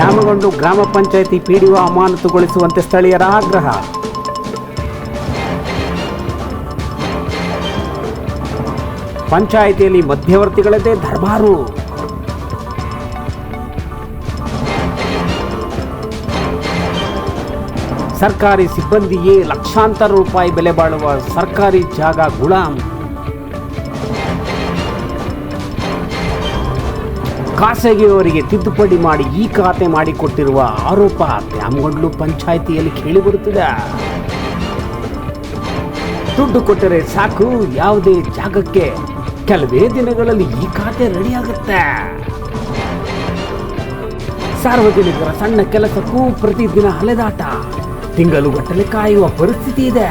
ತ್ಯಾಮಗೊಂಡು ಗ್ರಾಮ ಪಂಚಾಯಿತಿ ಪಿಡಿಒ ಅಮಾನತುಗೊಳಿಸುವಂತೆ ಸ್ಥಳೀಯರ ಆಗ್ರಹ. ಪಂಚಾಯಿತಿಯಲ್ಲಿ ಮಧ್ಯವರ್ತಿಗಳದ್ದೇ ದರ್ಬಾರು ಸರ್ಕಾರಿ ಸಿಬ್ಬಂದಿಯೇ ಲಕ್ಷಾಂತರ ರೂಪಾಯಿ ಬೆಲೆ ಬಾಳುವ ಸರ್ಕಾರಿ ಜಾಗ ಗುಲಾಮ್ ಖಾಸಗಿಯವರಿಗೆ ತಿದ್ದುಪಡಿ ಮಾಡಿ ಈ ಖಾತೆ ಮಾಡಿಕೊಟ್ಟಿರುವ ಆರೋಪ ತ್ಯಾಮಗೊಂಡ್ಲು ಪಂಚಾಯಿತಿಯಲ್ಲಿ ಕೇಳಿಬರುತ್ತಿದೆ. ದುಡ್ಡು ಕೊಟ್ಟರೆ ಸಾಕು, ಯಾವುದೇ ಜಾಗಕ್ಕೆ. ಕೆಲವೇ ದಿನಗಳಲ್ಲಿ ಈ ಖಾತೆ ರೆಡಿಯಾಗುತ್ತೆ. ಸಾರ್ವಜನಿಕರ ಸಣ್ಣ ಕೆಲಸಕ್ಕೂ ಪ್ರತಿದಿನ ಅಲೆದಾಟ ತಿಂಗಳುಗಟ್ಟಲೆ ಕಾಯುವ ಪರಿಸ್ಥಿತಿ ಇದೆ.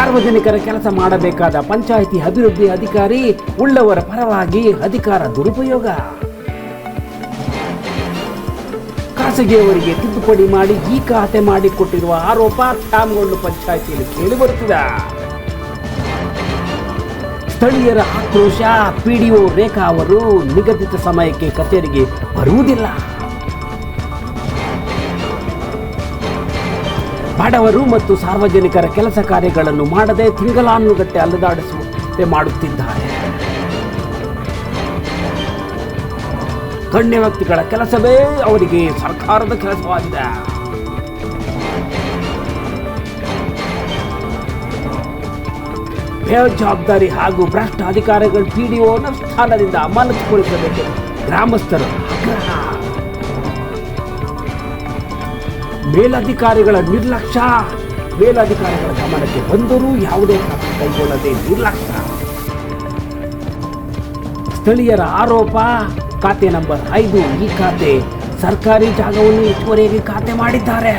ಸಾರ್ವಜನಿಕರ ಕೆಲಸ ಮಾಡಬೇಕಾದ ಪಂಚಾಯಿತಿ ಅಭಿವೃದ್ಧಿ ಅಧಿಕಾರಿ ಉಳ್ಳವರ ಪರವಾಗಿ ಅಧಿಕಾರ ದುರುಪಯೋಗ. ಖಾಸಗಿಯವರಿಗೆ ತಿದ್ದುಪಡಿ ಮಾಡಿ ಈ ಖಾತೆ ಮಾಡಿಕೊಟ್ಟಿರುವ ಆರೋಪ ಟಾಮ್ಗೊಂಡು ಪಂಚಾಯಿತಿಯಲ್ಲಿ ಕೇಳಿಬರುತ್ತಿದೆ. ಸ್ಥಳೀಯರ ಆಕ್ರೋಶ, ಪಿಡಿಒ ರೇಖಾ ಅವರು ನಿಗದಿತ ಸಮಯಕ್ಕೆ ಕಚೇರಿಗೆ ಬರುವುದಿಲ್ಲ. ಬಡವರು ಮತ್ತು ಸಾರ್ವಜನಿಕರ ಕೆಲಸ ಕಾರ್ಯಗಳನ್ನು ಮಾಡದೆ ತಿಂಗಳಾನುಗಟ್ಟೆ ಅಲೆದಾಡಿಸುವಂತೆ ಮಾಡುತ್ತಿದ್ದಾರೆ. ಗಣ್ಯ ವ್ಯಕ್ತಿಗಳ ಕೆಲಸವೇ ಅವರಿಗೆ ಸರ್ಕಾರದ ಕೆಲಸವಾಗಿದೆ. ಬೇಜವಾಬ್ದಾರಿ ಹಾಗೂ ಭ್ರಷ್ಟ ಅಧಿಕಾರಿಗಳು ಪಿಡಿಒನ ಸ್ಥಾನದಿಂದ ಅಮಾನತುಗೊಳಿಸಬೇಕು ಗ್ರಾಮಸ್ಥರು ಆಗ್ರಹ. ಮೇಲಧಿಕಾರಿಗಳ ನಿರ್ಲಕ್ಷ್ಯ. ಮೇಲಧಿಕಾರಿಗಳ ಗಮನಕ್ಕೆ ಬಂದರೂ ಯಾವುದೇ ಕ್ರಮ ಕೈಗೊಳ್ಳದೆ ನಿರ್ಲಕ್ಷ್ಯ. ಸ್ಥಳೀಯರ ಆರೋಪ, ಖಾತೆ ನಂಬರ್ ಐದು, ಈ ಖಾತೆ ಸರ್ಕಾರಿ ಜಾಗವನ್ನು ಹೆಚ್ಚುವರಿಯಾಗಿ ಖಾತೆ ಮಾಡಿದ್ದಾರೆ.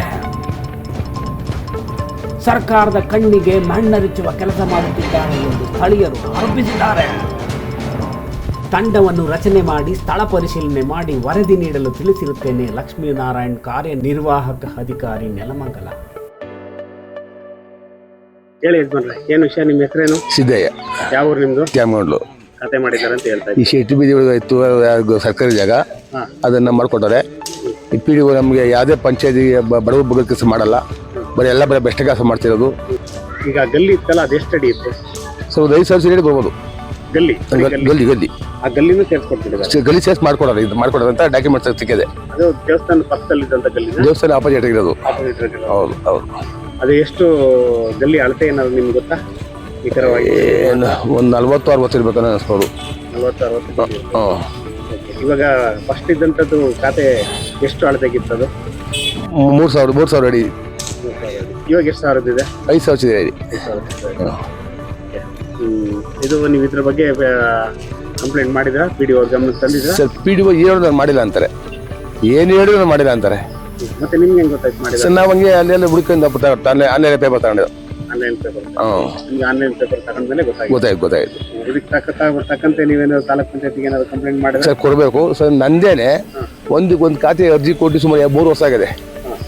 ಸರ್ಕಾರದ ಕಣ್ಣಿಗೆ ಮಣ್ಣರಿಚುವ ಕೆಲಸ ಮಾಡುತ್ತಿದ್ದಾರೆ ಎಂದು ಸ್ಥಳೀಯರು ಆರೋಪಿಸಿದ್ದಾರೆ. ತಂಡವನ್ನು ರಚನೆ ಮಾಡಿ ಸ್ಥಳ ಪರಿಶೀಲನೆ ಮಾಡಿ ವರದಿ ನೀಡಲು ತಿಳಿಸಿರುತ್ತೇನೆ. ಲಕ್ಷ್ಮೀನಾರಾಯಣ್ ಕಾರ್ಯನಿರ್ವಾಹಕ ಅಧಿಕಾರಿ ನೆಲಮಂಗಲ. ಹೇಳಿ ಯಜಮಾನ್ರೆ ಏನು ವಿಷಯ ನಿಮ್ಮ ಹೆಸರೇನು? ಸಿದ್ದಯ್ಯ. ಯಾವ ಊರು ನಿಮ್ದು? ಕ್ಯಾಮಗೊಂಡ್ಲು ಕತೆ ಮಾಡಿದ್ದಾರೆ ಅಂತ ಹೇಳ್ತಾ ಈ ಶೆಟ್ಟಿ ಬೀದಿ ಒಳಗೆ ಇತ್ತು ಅದು ಸರ್ಕಾರಿ ಜಾಗ. ಅದನ್ನ ಮಾಡಿಕೊಟ್ಟಾರೆ ಈ ಪಿ ಡಿ ನಮಗೆ ಯಾವುದೇ ಪಂಚಾಯತಿ ಬಡವ ಬಗ್ಗೆ ಕೆಲಸ ಮಾಡಲ್ಲ. ಬರೀ ಎಲ್ಲ ಬರೀ ಬೆಸ್ಟ್ ಕೆಲಸ ಮಾಡ್ತಿರೋದು. ಈಗ ಗಲ್ಲಿ ಇತ್ತಲ್ಲ ಅದೆಷ್ಟು ಅಡಿ ಇತ್ತು? ಸೊ ಒಂದು ಐದು ಸಾವಿರ ಸೀರೆ ಬರ್ಬೋದು. ಗಲ್ಲಿ. ಗಲ್ಲಿ- ಗಲ್ಲಿ. ಆ ಗಲ್ಲಿನೂ ಸೇರಿಸ್ಕೊಡ್ತಿದ್ದಾರೆ. ಸ- ಗಲ್ಲಿ ಸೇರ್ಸ್ ಮಾಡ್ಕೊಡೋದು ಇದು ಮಾಡ್ಕೊಡೋದಂತ ಡಾಕ್ಯುಮೆಂಟ್ಸ್ ಸಿಕ್ಕಿದೆ. ಅದು ದೇವಸ್ಥಾನ ಪಕ್ಕದಲ್ಲಿ ಇದ್ದಂತ ಗಲ್ಲಿ ದೇವಸ್ಥಾನ ಆಪೋಸಿಟ್ ಇರೋದು ಹೌದು ಹೌದು. ಅದು ಎಷ್ಟು ಗಲ್ಲಿ ಅಳತೆ ಏನಾದ್ರು ನಿಮ್ಗೆ ಗೊತ್ತಾ? ನಿಖರವಾಗಿ ಏನು ಒಂದು ನಲ್ವತ್ತು ಅರವತ್ತು ಇರ್ಬೇಕು ಅನ್ನಿಸ್ಬೋದು ನಲ್ವತ್ತು ಅರವತ್ತು ಹ್ಞೂ ಇವಾಗ ಫಸ್ಟ್ ಇದ್ದಂಥದ್ದು ಖಾತೆ ಎಷ್ಟು ಅಳತೆ ಅಳತೆಗಿತ್ತು ಅದು? ಮೂರು ಸಾವಿರ ಮೂರು ಸಾವಿರ ಅಡಿ. ಇವಾಗ ಎಷ್ಟು ಸಾವಿರದಿದೆ ಐದು ಸಾವಿರ ಇದೆ. ಇದು ನೀವು ಇದ್ರ ಬಗ್ಗೆ ಕಂಪ್ಲೇಂಟ್ ಮಾಡಿದ್ರ ಪಿ ಡಿ ಓ ಗಮನಕ್ಕೆ ತಂದಿದ್ರ? ಸರ್ ಪಿ ಡಿ ಒ ಏನು ಮಾಡಿಲ್ಲ ಅಂತಾರೆ. ಏನು ಹೇಳಿದ್ರು ನಾನು ಮಾಡಿಲ್ಲ ಅಂತಾರೆ. ಮತ್ತೆ ನಿಮ್ಗೆ ಹೆಂಗ್ ಗೊತ್ತಾಯ್ತು ಮಾಡಿದ್ರ? ಸರ್ ನಾವು ಹಂಗೆ ಅಲ್ಲೆಲ್ಲ ಪೇಪರ್ ಆನ್ಲೈನ್ ಆನ್ಲೈನ್ ಪೇಪರ್ ತಗೊಂಡಿದ್ದು. ಆನ್ಲೈನ್ ಪೇಪರ್ ಹಾಂ ನಿಮ್ಗೆ ಆನ್ಲೈನ್ ಪೇಪರ್ ತಗೊಂಡ್ಮೇಲೆ ಗೊತ್ತಾಯ್ತು. ಗೊತ್ತಾಯ್ತು ಗೊತ್ತಾಯ್ತು. ಇದಕ್ಕೆ ತಕ್ಕ ತಕ್ಕಂತೆ ನೀವೇನಾದ್ರು ತಾಲೂಕ್ ಪಂಚಾಯಿತಿಗೆ ಏನಾದ್ರು ಕಂಪ್ಲೇಂಟ್ ಮಾಡಿದ್ರೆ? ಸರ್ ಕೊಡಬೇಕು. ಸರ್ ನಂದೇನೆ ಒಂದು ಒಂದು ಖಾತೆ ಅರ್ಜಿ ಕೊಟ್ಟು ಸುಮಾರು ಮೂರು ವರ್ಷ ಆಗಿದೆ.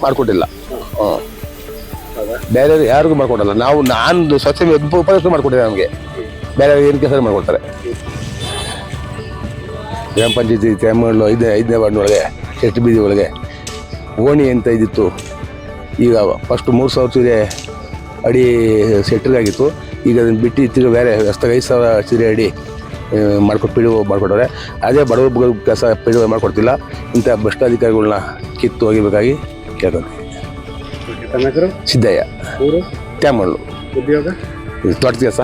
ಮಾಡಿಕೊಟ್ಟಿಲ್ಲ. ಬೇರೆ ಯಾರಿಗೂ ಮಾಡ್ಕೊಡಲ್ಲ. ನಾವು ನಾನು ಸ್ವಚ್ಛ ಉಪಯೋಗ ಮಾಡಿಕೊಟ್ಟಿದ್ದೆ ನಮಗೆ. ಬೇರೆ ಏನು ಕೆಲಸ ಮಾಡ್ಕೊಡ್ತಾರೆ. ಗ್ರಾಮ ಪಂಚಾಯತಿ ತ್ಯಾಮಗಳು ಐದನೇ ಐದನೇ ವಾರ್ಡ್ನೊಳಗೆ ಎಷ್ಟು ಬೀದಿ ಒಳಗೆ ಓಣಿ ಅಂತ ಇದ್ದಿತ್ತು. ಈಗ ಫಸ್ಟ್ ಮೂರು ಸಾವಿರ ಅಡಿ ಸೆಟ್ರಿಗಾಗಿತ್ತು ಈಗ ಅದನ್ನು ಬಿಟ್ಟು ಇತ್ತೀಗ ಬೇರೆ ಹೊಸ್ದಾಗಿ ಐದು ಸಾವಿರ ಸೀರೆ ಅಡಿ ಮಾಡ್ಕೊಟ್ಟು ಪಿಡುವ ಮಾಡ್ಕೊಟ್ಟವ್ರೆ. ಅದೇ ಬಡವ ಕೆಲಸ ಪಿಡುವ ಮಾಡಿಕೊಡ್ತಿಲ್ಲ. ಇಂಥ ಭ್ರಷ್ಟಾಧಿಕಾರಿಗಳನ್ನ ಕಿತ್ತು ಹೋಗಿಬೇಕಾಗಿ ಕೇಳ್ಕೊಂತೀವಿ. ತಮ್ಮ ಹೆಸರು? ಸಿದ್ದಯ್ಯ. ಊರು? ತ್ಯಾಮಳ್ಳು. ಉದ್ಯೋಗ? ಇದು ದೊಡ್ಡ ಕೆಲಸ.